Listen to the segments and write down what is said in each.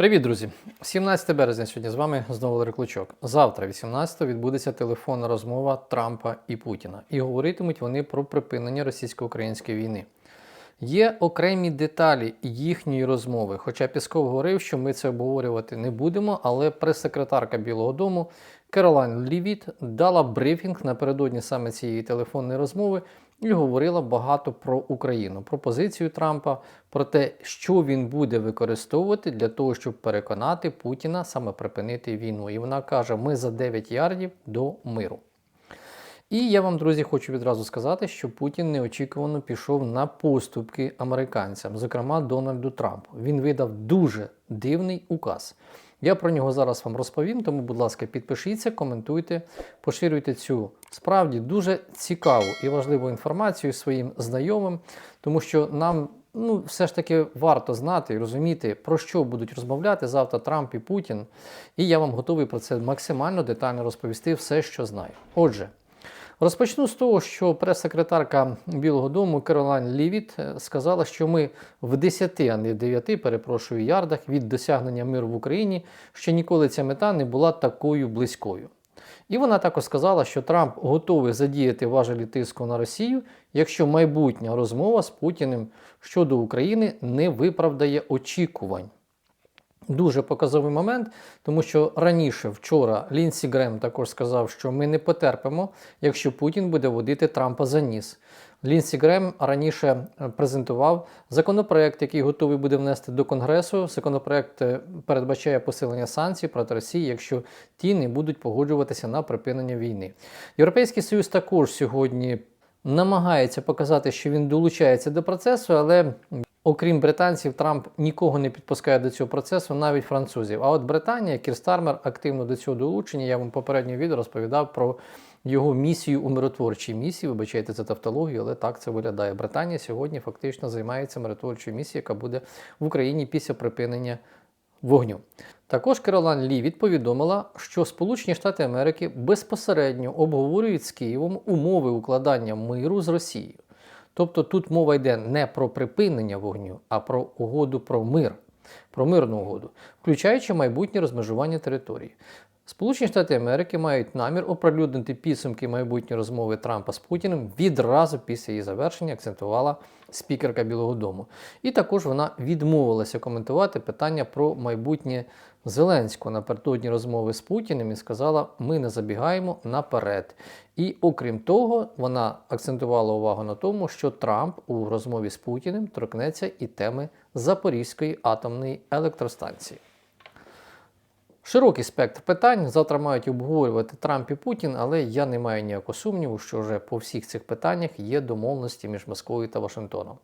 Привіт, друзі! 17 березня сьогодні з вами знову Валерій Клочок. Завтра, 18-го, відбудеться телефонна розмова Трампа і Путіна. І говоритимуть вони про припинення російсько-української війни. Є окремі деталі їхньої розмови. Хоча Пісков говорив, що ми це обговорювати не будемо, але прес-секретарка Білого Дому Керолайн Лівіт дала брифінг напередодні саме цієї телефонної розмови і говорила багато про Україну, про позицію Трампа, про те, що він буде використовувати для того, щоб переконати Путіна саме припинити війну. І вона каже: ми за 9 ярдів до миру. І я вам, друзі, хочу відразу сказати, що Путін неочікувано пішов на поступки американцям, зокрема Дональду Трампу. Він видав дуже дивний указ. Я про нього зараз вам розповім, тому, будь ласка, підпишіться, коментуйте, поширюйте цю справді дуже цікаву і важливу інформацію своїм знайомим, тому що нам ну, все ж таки варто знати і розуміти, про що будуть розмовляти завтра Трамп і Путін. І я вам готовий про це максимально детально розповісти все, що знаю. Отже. Розпочну з того, що прес-секретарка Білого Дому Керолайн Лівіт е, сказала, що ми в 10, а не в 9, перепрошую, ярдах від досягнення миру в Україні, що ніколи ця мета не була такою близькою. І вона також сказала, що Трамп готовий задіяти важелі тиску на Росію, якщо майбутня розмова з Путіним щодо України не виправдає очікувань. Дуже показовий момент, тому що раніше, вчора, Лінсі Грем також сказав, що ми не потерпимо, якщо Путін буде водити Трампа за ніс. Лінсі Грем раніше е, презентував законопроект, який готовий буде внести до Конгресу. Законопроект е, передбачає посилення санкцій проти Росії, якщо ті не будуть погоджуватися на припинення війни. Європейський Союз також сьогодні намагається показати, що він долучається до процесу, але Окрім британців, Трамп нікого не підпускає до цього процесу, навіть французів. А от Британія, Кір Стармер активно до цього долучені. Я вам попередньо відео розповідав про його місію у миротворчій місії. Вибачайте за тавтологію, але так це виглядає. Британія сьогодні фактично займається миротворчою місією, яка буде в Україні після припинення вогню. Також Керолан Лівіт повідомила, що Сполучені Штати Америки безпосередньо обговорюють з Києвом умови укладання миру з Росією. Тобто тут мова йде не про припинення вогню, а про угоду про мир, про мирну угоду, включаючи майбутнє розмежування території. Сполучені Штати Америки мають намір оприлюднити підсумки майбутньої розмови Трампа з Путіним відразу після її завершення, акцентувала спікерка Білого Дому. І також вона відмовилася коментувати питання про майбутнє Зеленського напередодні розмови з Путіним і сказала: ми не забігаємо наперед. І окрім того, вона акцентувала увагу на тому, що Трамп у розмові з Путіним торкнеться і теми Запорізької атомної електростанції. Широкий спектр питань завтра мають обговорювати Трамп і Путін, але я не маю ніякого сумніву, що вже по всіх цих питаннях є домовленості між Москвою та Вашингтоном.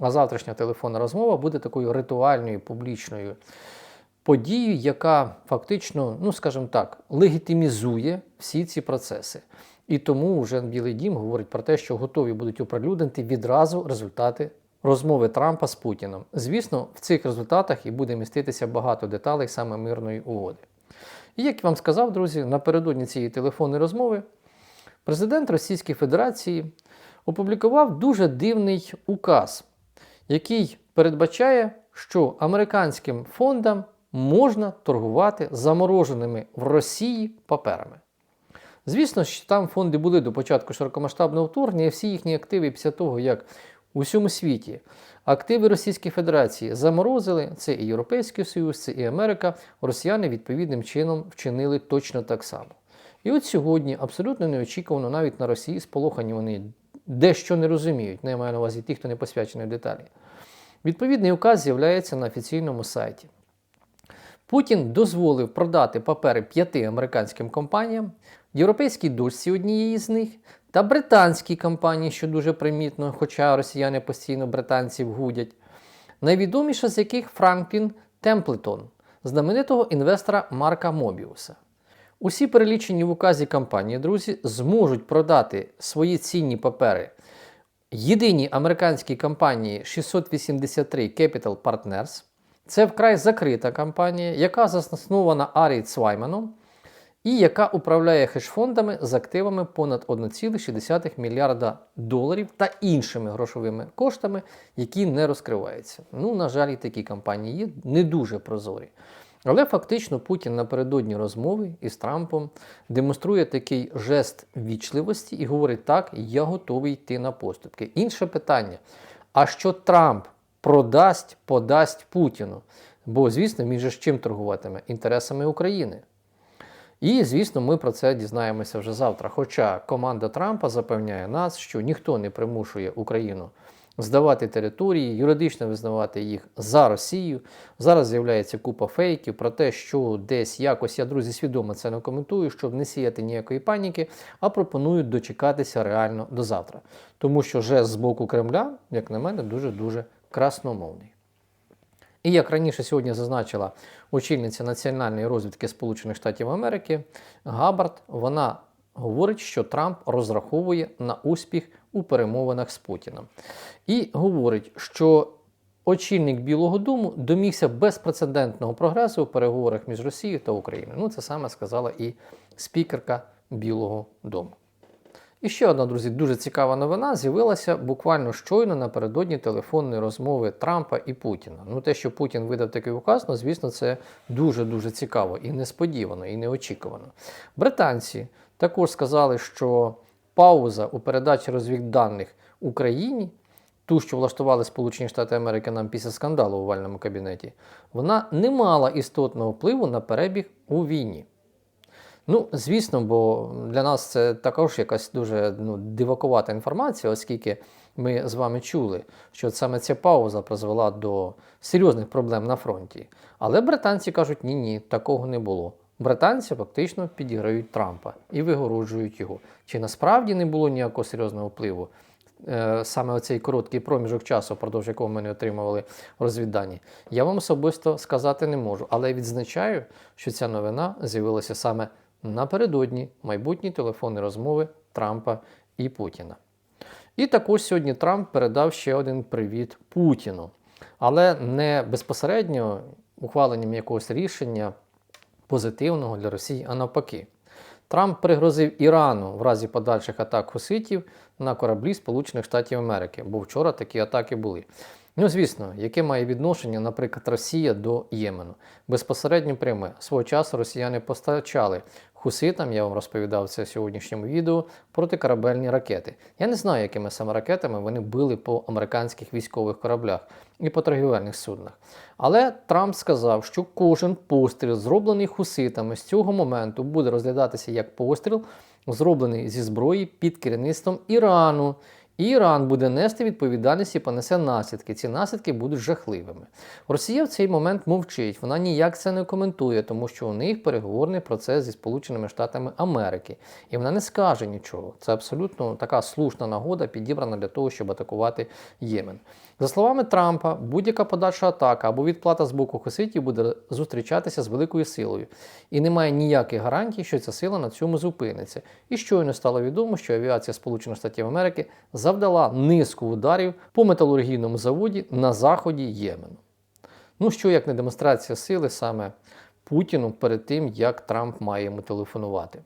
А завтрашня телефонна розмова буде такою ритуальною публічною подією, яка фактично, ну скажімо так, легітимізує всі ці процеси. І тому вже Білий Дім говорить про те, що готові будуть оприлюднити відразу результати розмови Трампа з Путіном. Звісно, в цих результатах і буде міститися багато деталей саме мирної угоди. І як я вам сказав, друзі, напередодні цієї телефонної розмови президент Російської Федерації опублікував дуже дивний указ, який передбачає, що американським фондам можна торгувати замороженими в Росії паперами. Звісно, що там фонди були до початку широкомасштабного вторгнення, і всі їхні активи після того, як у всьому світі активи Російської Федерації заморозили, це і Європейський Союз, це і Америка, росіяни відповідним чином вчинили точно так само. І от сьогодні абсолютно неочікувано навіть на Росії сполохані вони дещо не розуміють, не маю на увазі ті, хто не посвячений деталі. Відповідний указ з'являється на офіційному сайті. Путін дозволив продати папери п'яти американським компаніям, європейській дочці однієї з них та британській компанії, що дуже примітно, хоча росіяни постійно британців гудять, найвідоміша з яких Франклін Темплетон, знаменитого інвестора Марка Мобіуса. Усі перелічені в указі компанії, друзі, зможуть продати свої цінні папери єдиній американській компанії 683 Capital Partners. Це вкрай закрита компанія, яка заснована Арі Цвайманом. і яка управляє хедж-фондами з активами понад 1,6 мільярда доларів та іншими грошовими коштами, які не розкриваються. Ну, на жаль, такі компанії є не дуже прозорі. Але фактично Путін напередодні розмови із Трампом демонструє такий жест вічливості і говорить: так, я готовий йти на поступки. Інше питання: а що Трамп продасть, подасть Путіну? Бо, звісно, він же з чим торгуватиме? Інтересами України. І, звісно, ми про це дізнаємося вже завтра. Хоча команда Трампа запевняє нас, що ніхто не примушує Україну здавати території, юридично визнавати їх за Росію. Зараз з'являється купа фейків про те, що десь якось я, друзі, свідомо це не коментую, щоб не сіяти ніякої паніки, а пропоную дочекатися реально до завтра. Тому що жест з боку Кремля, як на мене, дуже-дуже красномовний. І як раніше сьогодні зазначила очільниця національної розвідки Сполучених Штатів Америки Габард, вона говорить, що Трамп розраховує на успіх у перемовинах з Путіним. І говорить, що очільник Білого Дому домігся безпрецедентного прогресу у переговорах між Росією та Україною. Ну, це саме сказала і спікерка Білого Дому. І ще одна, друзі, дуже цікава новина з'явилася буквально щойно напередодні телефонної розмови Трампа і Путіна. Ну, те, що Путін видав такий указ, ну, звісно, це дуже-дуже цікаво і несподівано, і неочікувано. Британці також сказали, що пауза у передачі розвідданих Україні, ту, що влаштували Сполучені Штати Америки нам після скандалу у овальному кабінеті, вона не мала істотного впливу на перебіг у війні. Ну, звісно, бо для нас це також якась дуже ну, дивакувата інформація, оскільки ми з вами чули, що саме ця пауза призвела до серйозних проблем на фронті. Але британці кажуть, ні-ні, такого не було. Британці фактично підіграють Трампа і вигороджують його. Чи насправді не було ніякого серйозного впливу? Е, Саме оцей короткий проміжок часу, впродовж якого ми не отримували розвіддані, я вам особисто сказати не можу. Але відзначаю, що ця новина з'явилася саме напередодні майбутньої телефонної розмови Трампа і Путіна. І також сьогодні Трамп передав ще один привіт Путіну, але не безпосередньо ухваленням якогось рішення позитивного для Росії, а навпаки. Трамп пригрозив Ірану в разі подальших атак хуситів на кораблі Сполучених Штатів Америки, бо вчора такі атаки були. Ну, звісно, яке має відношення, наприклад, Росія до Ємену? Безпосередньо пряме. Свого часу росіяни постачали хуситам, я вам розповідав це в сьогоднішньому відео, протикорабельні ракети. Я не знаю, якими саме ракетами вони били по американських військових кораблях і по торгівельних суднах. Але Трамп сказав, що кожен постріл, зроблений хуситами з цього моменту, буде розглядатися як постріл, зроблений зі зброї під керівництвом Ірану. Іран буде нести відповідальність і понесе наслідки. Ці наслідки будуть жахливими. Росія в цей момент мовчить, вона ніяк це не коментує, тому що у них переговорний процес зі Сполученими Штатами Америки. І вона не скаже нічого. Це абсолютно така слушна нагода, підібрана для того, щоб атакувати Ємен. За словами Трампа, будь-яка подальша атака або відплата з боку хуситів буде зустрічатися з великою силою, і немає ніяких гарантій, що ця сила на цьому зупиниться. І щойно стало відомо, що авіація Сполучених Штатів Америки завдала низку ударів по металургійному заводі на заході Ємену. Ну що як не демонстрація сили саме Путіну перед тим, як Трамп має йому телефонувати.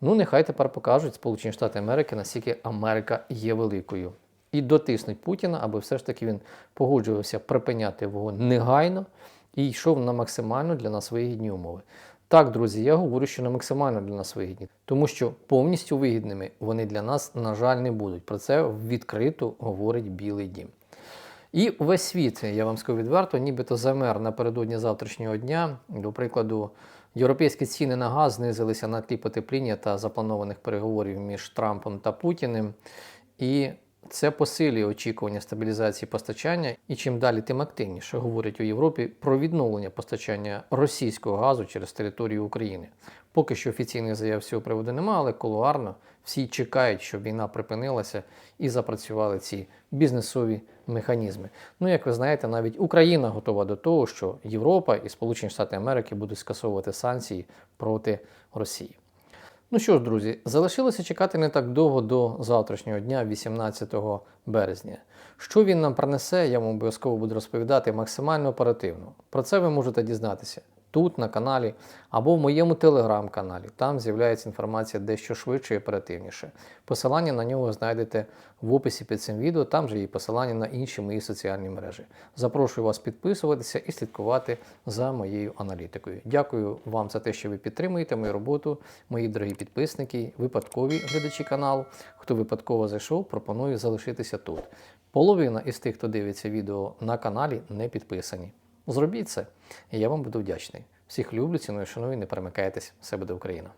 Ну, нехай тепер покажуть Сполучені Штати Америки, наскільки Америка є великою і дотиснуть Путіна, аби все ж таки він погоджувався припиняти вогонь негайно і йшов на максимально для нас вигідні умови. Так, друзі, я говорю, що на максимально для нас вигідні, тому що повністю вигідними вони для нас, на жаль, не будуть. Про це відкрито говорить Білий Дім. І весь світ, я вам скажу відверто, нібито замер напередодні завтрашнього дня. До прикладу, європейські ціни на газ знизилися на тлі потепління та запланованих переговорів між Трампом та Путіним. І це посилює очікування стабілізації постачання, і чим далі, тим активніше говорять у Європі про відновлення постачання російського газу через територію України. Поки що офіційних заяв з цього приводу немає, але колуарно всі чекають, щоб війна припинилася і запрацювали ці бізнесові механізми. Ну, як ви знаєте, навіть Україна готова до того, що Європа і Сполучені Штати Америки будуть скасовувати санкції проти Росії. Ну що ж, друзі, залишилося чекати не так довго до завтрашнього дня, 18 березня. Що він нам принесе, я вам обов'язково буду розповідати максимально оперативно. Про це ви можете дізнатися тут на каналі або в моєму телеграм-каналі. Там з'являється інформація дещо швидше і оперативніше. Посилання на нього знайдете в описі під цим відео, там же є посилання на інші мої соціальні мережі. Запрошую вас підписуватися і слідкувати за моєю аналітикою. Дякую вам за те, що ви підтримуєте мою роботу, мої дорогі підписники, випадкові глядачі каналу. Хто випадково зайшов, пропоную залишитися тут. Половина із тих, хто дивиться відео на каналі, не підписані. Зробіть це, і я вам буду вдячний. Всіх люблю, ціную, шаную, не перемикайтесь. Все буде Україна!